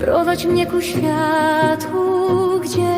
Prowadź mnie ku światu, gdzie